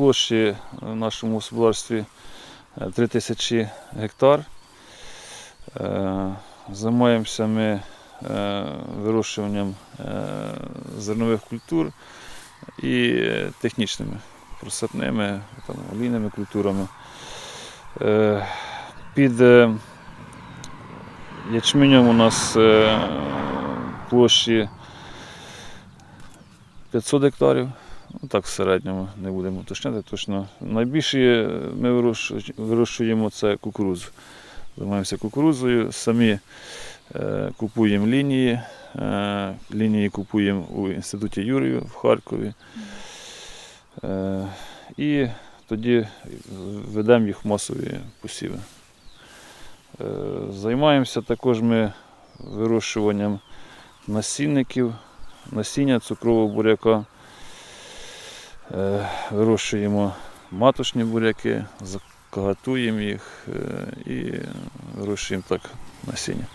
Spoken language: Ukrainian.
площі в нашому господарстві е, 3000 гектар. Е, Займаємося ми е, вирощуванням е, зернових культур і е, технічними просадними, олійними культурами. Е, Під е, ячменем у нас е, площі 500 гектарів. Ну, так, в середньому не будемо уточняти точно. Найбільше ми вирощуємо це кукурудзу. Займаємося кукурудзою, самі е, купуємо лінії. Е, лінії купуємо у інституті Юрію в Харкові. Е, і тоді ведемо їх в масові посіви. Е, займаємося також ми вирощуванням насінників, насіння цукрового буряка. Е, Вирощуємо матушні буряки, закагатуємо їх е, і вирощуємо так насіння.